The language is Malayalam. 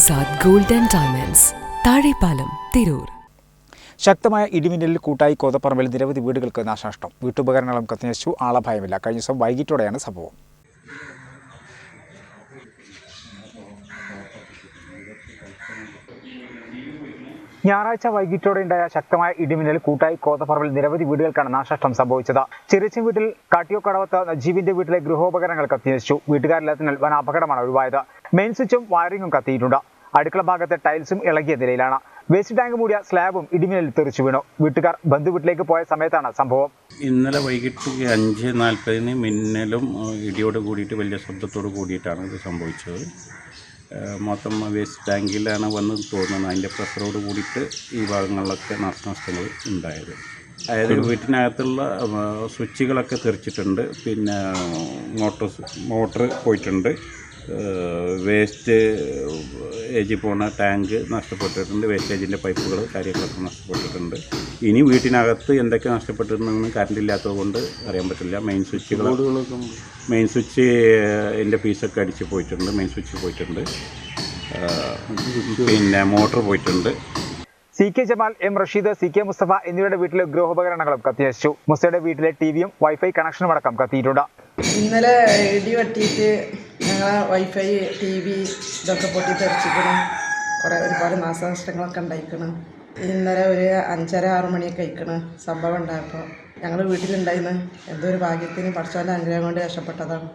Azad gold and diamonds Thazhepalam Tirur. ശക്തമായ ഇടിമിന്നലിൽ കൂട്ടായി കോതപ്പറമ്പിൽ നിരവധി വീടുകൾക്ക് നാശനഷ്ടം. വീട്ടുപകരണങ്ങളും കത്തിനശിച്ചു ആളഭയമില്ല കഴിഞ്ഞ ദിവസം വൈകിട്ടോടെയാണ് സംഭവം. ഞായറാഴ്ച വൈകിട്ടോടെ ഉണ്ടായ ശക്തമായ ഇടിമിന്നൽ കൂട്ടായി കോതപ്പറമ്പിൽ നിരവധി വീടുകൾക്കാണ് നാശനഷ്ടം സംഭവിച്ചത്. ചെറിയച്ചൻ വീട്ടിൽ കാട്ടിയോ കടവത്ത് നജീബിന്റെ വീട്ടിലെ ഗൃഹോപകരണങ്ങൾ കത്തിനശിച്ചു വീട്ടുകാരില്ലാത്തതിനാൽ വൻ അപകടമാണ് ഒഴിവായത്. മെയിൻ സ്വിച്ചും വയറിംഗും കത്തിയിട്ടുണ്ട്. അടുക്കള ഭാഗത്തെ ടൈൽസും ഇളകിയ നിലയിലാണ്. വേസ്റ്റ് ടാങ്ക് മൂടിയ സ്ലാബും ഇടിമിന്നലിൽ തെറിച്ചു വീണു. വീട്ടുകാർ ബന്ധുവീട്ടിലേക്ക് പോയ സമയത്താണ് സംഭവം. ഇന്നലെ വൈകിട്ട് അഞ്ച് നാൽപ്പതിന് മിന്നലും ഇടിയോട് കൂടിയിട്ട് വലിയ ശബ്ദത്തോട് കൂടിയിട്ടാണ് ഇത് സംഭവിച്ചത്. മൊത്തം വേസ്റ്റ് ടാങ്കിലാണ് വന്ന് തോന്നുന്നത്. അതിന്റെ പ്രഷറോട് കൂടിയിട്ട് ഈ ഭാഗങ്ങളിലൊക്കെ നാശനഷ്ടങ്ങൾ ഉണ്ടായത്. അതായത് വീട്ടിനകത്തുള്ള സ്വിച്ചുകളൊക്കെ തെറിച്ചിട്ടുണ്ട്. പിന്നെ മോട്ടോർ മോട്ടർ പോയിട്ടുണ്ട്. വേസ്റ്റ് ഏജിൽ പോണ ടാങ്ക് നഷ്ടപ്പെട്ടിട്ടുണ്ട് വേസ്റ്റേജിന്റെ പൈപ്പുകൾ കാര്യങ്ങളൊക്കെ നഷ്ടപ്പെട്ടിട്ടുണ്ട്. ഇനി വീട്ടിനകത്ത് എന്തൊക്കെ നഷ്ടപ്പെട്ടിട്ടുണ്ടെന്ന് കറണ്ട് ഇല്ലാത്തത് കൊണ്ട് അറിയാൻ പറ്റില്ല. മെയിൻ സ്വിച്ചുകൾ മെയിൻ സ്വിച്ച് എന്റെ ഫീസൊക്കെ അടിച്ച് പോയിട്ടുണ്ട് മെയിൻ സ്വിച്ച് പോയിട്ടുണ്ട്. പിന്നെ മോട്ടർ പോയിട്ടുണ്ട്. C K Jamal M Rasheed C K Mustafa എന്നിവരുടെ വീട്ടിലെ ഗൃഹോപകരണങ്ങളും കത്തിനശിച്ചു മുസ്തയുടെ വീട്ടിലെ ടിവിയും വൈഫൈ കണക്ഷനും അടക്കം കത്തിയിട്ടുണ്ട്. ഇന്നലെ ഇടി വെട്ടിയിട്ട് ഞങ്ങളെ വൈഫൈ ടി വി ഇതൊക്കെ പൊട്ടി തെറിച്ചിക്കണം കുറേ ഒരുപാട് നാശനഷ്ടങ്ങളൊക്കെ ഉണ്ടായിക്കണം. ഇന്നലെ ഒരു അഞ്ചര ആറ് മണിയൊക്കെ കഴിക്കണം സംഭവം ഉണ്ടായപ്പോൾ. ഞങ്ങൾ വീട്ടിലുണ്ടായിരുന്നു എന്തോ ഒരു ഭാഗ്യത്തിന് പഠിച്ചവന്റെ അനുഗ്രഹം കൊണ്ട് രക്ഷപ്പെട്ടതാണ്.